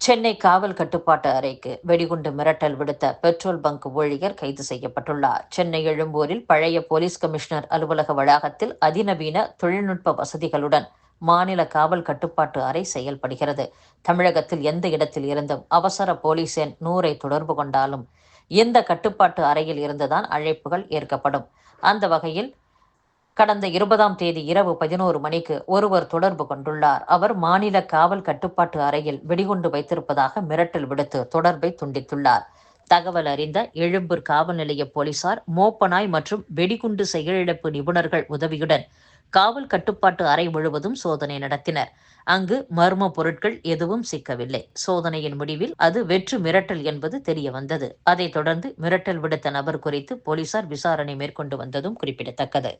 சென்னை காவல் கட்டுப்பாட்டு அறைக்கு வெடிகுண்டு மிரட்டல் விடுத்த பெட்ரோல் பங்க் ஊழியர் கைது செய்யப்பட்டுள்ளார். சென்னை எழும்பூரில் பழைய போலீஸ் கமிஷனர் அலுவலக வளாகத்தில் அதிநவீன தொழில்நுட்ப வசதிகளுடன் மாநில காவல் கட்டுப்பாட்டு அறை செயல்படுகிறது. தமிழகத்தில் எந்த இடத்தில் இருந்தும் அவசர போலீஸ் எண் நூறை தொடர்பு கொண்டாலும் இந்த கட்டுப்பாட்டு அறையில் இருந்துதான் அழைப்புகள் ஏற்கப்படும். அந்த வகையில் கடந்த இருபதாம் தேதி இரவு பதினோரு மணிக்கு ஒருவர் தொடர்பு கொண்டுள்ளார். அவர் மாநில காவல் கட்டுப்பாட்டு அறையில் வெடிகுண்டு வைத்திருப்பதாக மிரட்டல் விடுத்து தொடர்பை துண்டித்துள்ளார். தகவல் அறிந்த எழும்பூர் காவல் நிலைய போலீசார் மோப்பனாய் மற்றும் வெடிகுண்டு செயலிழப்பு நிபுணர்கள் உதவியுடன் காவல் கட்டுப்பாட்டு அறை முழுவதும் சோதனை நடத்தினர். அங்கு மர்ம பொருட்கள் எதுவும் சிக்கவில்லை. சோதனையின் முடிவில் அது வெற்று மிரட்டல் என்பது தெரிய வந்தது அதைத் தொடர்ந்து மிரட்டல் விடுத்த நபர் குறித்து போலீசார் விசாரணை மேற்கொண்டு வந்ததும் குறிப்பிடத்தக்கது.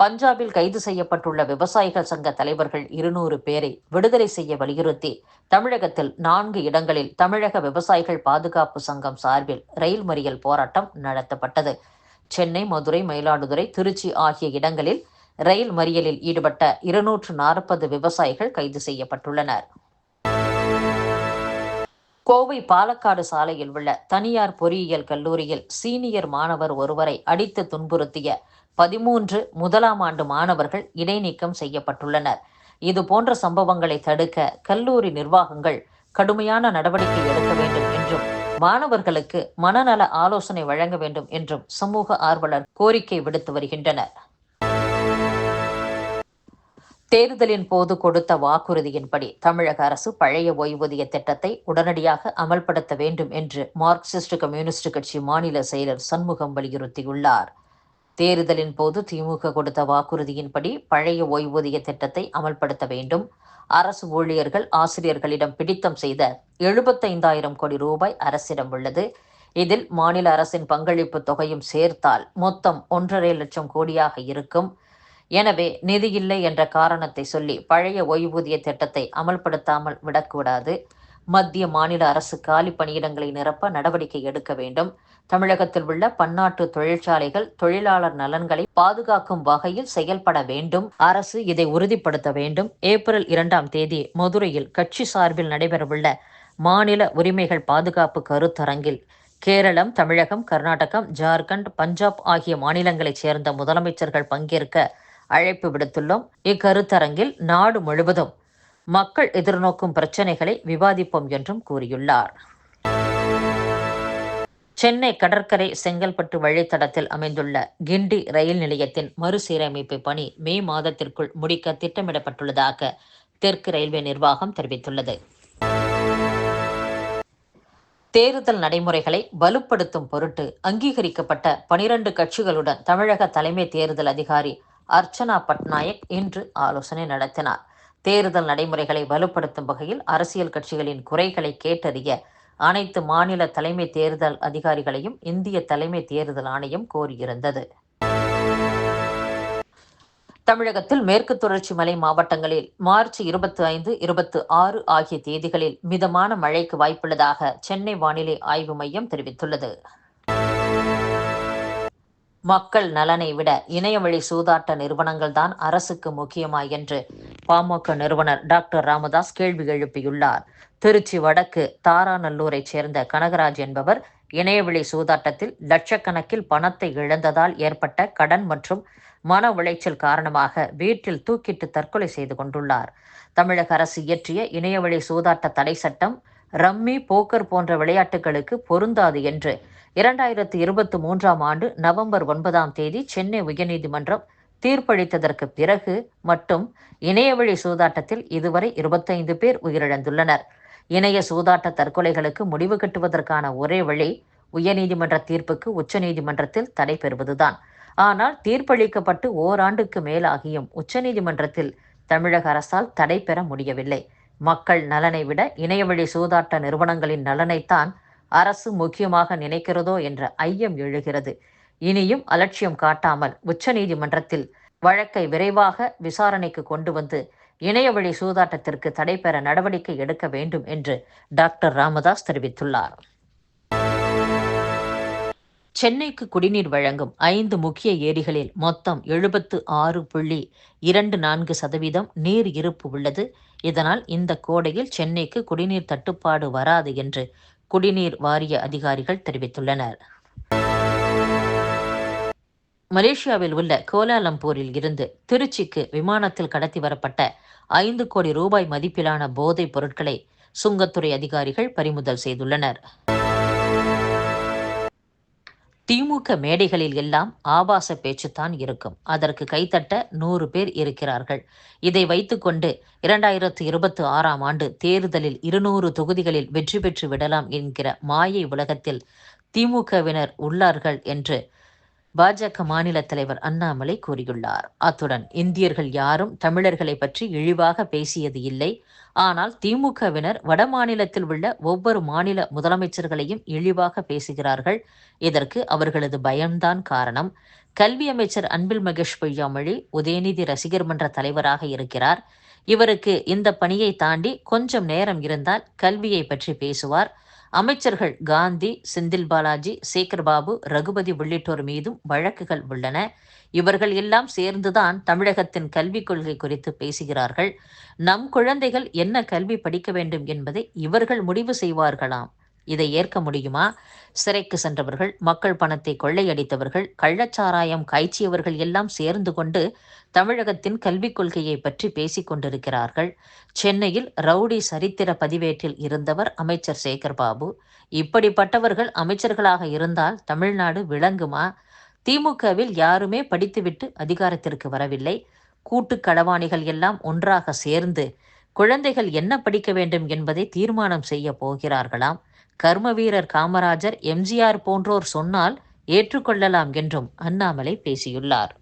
பஞ்சாபில் கைது செய்யப்பட்டுள்ள விவசாயிகள் சங்க தலைவர்கள் இருநூறு பேரை விடுதலை செய்ய வலியுறுத்தி தமிழகத்தில் நான்கு இடங்களில் தமிழக விவசாயிகள் பாதுகாப்பு சங்கம் சார்பில் ரயில் மறியல் போராட்டம் நடத்தப்பட்டது. சென்னை மதுரை மயிலாடுதுறை திருச்சி ஆகிய இடங்களில் ரயில் மறியலில் ஈடுபட்ட இருநூற்று நாற்பது விவசாயிகள் கைது செய்யப்பட்டுள்ளனர். கோவை பாலக்காடு சாலையில் உள்ள தனியார் பொறியியல் கல்லூரியில் சீனியர் மாணவர் ஒருவரை அடித்து துன்புறுத்திய பதிமூன்று முதலாம் ஆண்டு மாணவர்கள் இடைநீக்கம் செய்யப்பட்டுள்ளனர். இது போன்ற சம்பவங்களை தடுக்க கல்லூரி நிர்வாகங்கள் கடுமையான நடவடிக்கை எடுக்க வேண்டும் என்றும் மாணவர்களுக்கு மனநல ஆலோசனை வழங்க வேண்டும் என்றும் சமூக ஆர்வலர் கோரிக்கை விடுத்து வருகின்றனர். தேர்தலின் போது கொடுத்த வாக்குறுதியின்படி தமிழக அரசு பழைய ஓய்வூதிய திட்டத்தை உடனடியாக அமல்படுத்த வேண்டும் என்று மார்க்சிஸ்ட் கம்யூனிஸ்ட் கட்சி மாநில செயலர் சண்முகம் வலியுறுத்தியுள்ளார். தேர்தலின் போது திமுக கொடுத்த வாக்குறுதியின்படி பழைய ஓய்வூதிய திட்டத்தை அமல்படுத்த வேண்டும். அரசு ஊழியர்கள் ஆசிரியர்களிடம் பிடித்தம் செய்த எழுபத்தைந்தாயிரம் கோடி ரூபாய் அரசிடம் உள்ளது. இதில் மாநில அரசின் பங்களிப்பு தொகையும் சேர்த்தால் மொத்தம் ஒன்றரை லட்சம் கோடியாக இருக்கும். எனவே நிதி இல்லை என்ற காரணத்தை சொல்லி பழைய ஓய்வூதிய திட்டத்தை அமல்படுத்தாமல் விடக்கூடாது. மத்திய மாநில அரசு காலி பணியிடங்களை நிரப்ப நடவடிக்கை எடுக்க வேண்டும். தமிழகத்தில் உள்ள பன்னாட்டு தொழிற்சாலைகள் தொழிலாளர் நலன்களை பாதுகாக்கும் வகையில் செயல்பட வேண்டும். அரசு இதை உறுதிப்படுத்த வேண்டும். ஏப்ரல் இரண்டாம் தேதி மதுரையில் கட்சி சார்பில் நடைபெறவுள்ள மாநில உரிமைகள் பாதுகாப்பு கருத்தரங்கில் கேரளம் தமிழகம் கர்நாடகம் ஜார்க்கண்ட் பஞ்சாப் ஆகிய மாநிலங்களைச் சேர்ந்த முதலமைச்சர்கள் பங்கேற்க அழைப்பு விடுத்துள்ளோம். இக்கருத்தரங்கில் நாடு முழுவதும் மக்கள் எதிர்நோக்கும் பிரச்சனைகளை விவாதிப்போம் என்றும் கூறியுள்ளார். சென்னை கடற்கரை செங்கல்பட்டு வழித்தடத்தில் அமைந்துள்ள கிண்டி ரயில் நிலையத்தின் மறுசீரமைப்பு பணி மே மாதத்திற்குள் முடிக்க திட்டமிடப்பட்டுள்ளதாக தெற்கு ரயில்வே நிர்வாகம் தெரிவித்துள்ளது. தேர்தல் நடைமுறைகளை வலுப்படுத்தும் பொருட்டு அங்கீகரிக்கப்பட்ட பனிரண்டு கட்சிகளுடன் தமிழக தலைமை தேர்தல் அதிகாரி அர்ச்சனா பட்நாயக் இன்று ஆலோசனை நடத்தினார். தேர்தல் நடைமுறைகளை வலுப்படுத்தும் வகையில் அரசியல் கட்சிகளின் குறைகளை கேட்டறிய அனைத்து மாநில தலைமை தேர்தல் அதிகாரிகளையும் இந்திய தலைமை தேர்தல் ஆணையம் கோரியிருந்தது. தமிழகத்தில் மேற்கு தொடர்ச்சி மலை மாவட்டங்களில் மார்ச் இருபத்தி ஐந்து இருபத்தி ஆறு ஆகிய தேதிகளில் மிதமான மழைக்கு வாய்ப்புள்ளதாக சென்னை வானிலை ஆய்வு மையம் தெரிவித்துள்ளது. மக்கள் நலனை விட இணையவழி சூதாட்ட நிறுவனங்கள் தான் அரசுக்கு முக்கியமா என்று பாமக நிறுவனர் டாக்டர் ராமதாஸ் கேள்வி எழுப்பியுள்ளார். திருச்சி வடக்கு தாராநல்லூரைச் சேர்ந்த கனகராஜ் என்பவர் இணையவழி சூதாட்டத்தில் லட்சக்கணக்கில் பணத்தை இழந்ததால் ஏற்பட்ட கடன் மற்றும் மன உளைச்சல் காரணமாக வீட்டில் தூக்கிட்டு தற்கொலை செய்து கொண்டுள்ளார். தமிழக அரசு இயற்றிய இணையவழி சூதாட்ட தடை சட்டம் ரம்மி போக்கர் போன்ற விளையாட்டுகளுக்கு பொருந்தாது என்று இரண்டாயிரத்தி இருபத்தி மூன்றாம் ஆண்டு நவம்பர் ஒன்பதாம் தேதி சென்னை உயர்நீதிமன்றம் தீர்ப்பளித்ததற்கு பிறகு மட்டும் இணையவழி சூதாட்டத்தில் இதுவரை இருபத்தைந்து பேர் உயிரிழந்துள்ளனர். இணைய சூதாட்ட தற்கொலைகளுக்கு முடிவு கட்டுவதற்கான ஒரே வழி உயர்நீதிமன்ற தீர்ப்புக்கு உச்சநீதிமன்றத்தில் தடை பெறுவதுதான். ஆனால் தீர்ப்பளிக்கப்பட்டு ஓராண்டுக்கு மேலாகியும் உச்சநீதிமன்றத்தில் தமிழக அரசால் தடை பெற முடியவில்லை. மக்கள் நலனை விட இணையவழி சூதாட்ட நிறுவனங்களின் நலனைத்தான் அரசு முக்கியமாக நினைக்கிறதோ என்ற ஐயம் எழுகிறது. இனியும் அலட்சியம் காட்டாமல் உச்சநீதிமன்றத்தில் வழக்கை விரைவாக விசாரணைக்கு கொண்டு வந்து இணையவழி சூதாட்டத்திற்கு தடை பெற நடவடிக்கை எடுக்க வேண்டும் என்று டாக்டர் ராமதாஸ் தெரிவித்துள்ளார். சென்னைக்கு குடிநீர் வழங்கும் ஐந்து முக்கிய ஏரிகளில் மொத்தம் எழுபத்து ஆறு புள்ளி இரண்டு நான்கு சதவீதம் நீர் இருப்பு உள்ளது. இதனால் இந்த கோடையில் சென்னைக்கு குடிநீர் தட்டுப்பாடு வராது என்று குடிநீர் வாரிய அதிகாரிகள் தெரிவித்துள்ளனர். மலேசியாவில் உள்ள கோலாலம்பூரில் இருந்து திருச்சிக்கு விமானத்தில் கடத்தி வரப்பட்ட ஐந்து கோடி ரூபாய் மதிப்பிலான போதைப் பொருட்களை சுங்கத்துறை அதிகாரிகள் பறிமுதல் செய்துள்ளனர். திமுக மேடைகளில் எல்லாம் ஆபாச பேச்சுத்தான் இருக்கும். அதற்கு கைத்தட்ட நூறு பேர் இருக்கிறார்கள். இதை வைத்துக்கொண்டு இரண்டாயிரத்து இருபத்தி ஆறாம் ஆண்டு தேர்தலில் இருநூறு தொகுதிகளில் வெற்றி பெற்று விடலாம் என்கிற மாயை உலகத்தில் திமுகவினர் உள்ளார்கள் என்று பாஜக மாநில தலைவர் அண்ணாமலை கூறியுள்ளார். அத்துடன் இந்தியர்கள் யாரும் தமிழர்களை பற்றி இழிவாக பேசியது இல்லை. ஆனால் திமுகவினர் வட மாநிலத்தில் உள்ள ஒவ்வொரு மாநில முதலமைச்சர்களையும் இழிவாக பேசுகிறார்கள். இதற்கு அவர்களது பயம்தான் காரணம். கல்வி அமைச்சர் அன்பில் மகேஷ் பொய்யாமொழி உதயநிதி ரசிகர் மன்ற தலைவராக இருக்கிறார். இவருக்கு இந்த பணியை தாண்டி கொஞ்சம் நேரம் இருந்தால் கல்வியை பற்றி பேசுவார். அமைச்சர்கள் காந்தி செந்தில் பாலாஜி சேகர்பாபு ரகுபதி உள்ளிட்டோர் மீதும் வழக்குகள் உள்ளன. இவர்கள் எல்லாம் சேர்ந்துதான் தமிழகத்தின் கல்விக் கொள்கை குறித்து பேசுகிறார்கள். நம் குழந்தைகள் என்ன கல்வி படிக்க வேண்டும் என்பதை இவர்கள் முடிவு செய்வார்களாம். இதை ஏற்க முடியுமா? சிறைக்கு சென்றவர்கள் மக்கள் பணத்தை கொள்ளையடித்தவர்கள் கள்ளச்சாராயம் காய்ச்சியவர்கள் எல்லாம் சேர்ந்து கொண்டு தமிழகத்தின் கல்விக் கொள்கையை பற்றி பேசிக் கொண்டிருக்கிறார்கள். சென்னையில் ரவுடி சரித்திர பதிவேட்டில் இருந்தவர் அமைச்சர் சேகர் பாபு இப்படிப்பட்டவர்கள் அமைச்சர்களாக இருந்தால் தமிழ்நாடு விளங்குமா? திமுகவில் யாருமே படித்துவிட்டு அதிகாரத்திற்கு வரவில்லை. கூட்டு களவாணிகள் எல்லாம் ஒன்றாக சேர்ந்து குழந்தைகள் என்ன படிக்க வேண்டும் என்பதை தீர்மானம் செய்ய போகிறார்களாம். கர்ம வீரர் காமராஜர் எம்ஜிஆர் போன்றோர் சொன்னால் ஏற்றுக்கொள்ளலாம் என்றும் அண்ணாமலை பேசியுள்ளார்.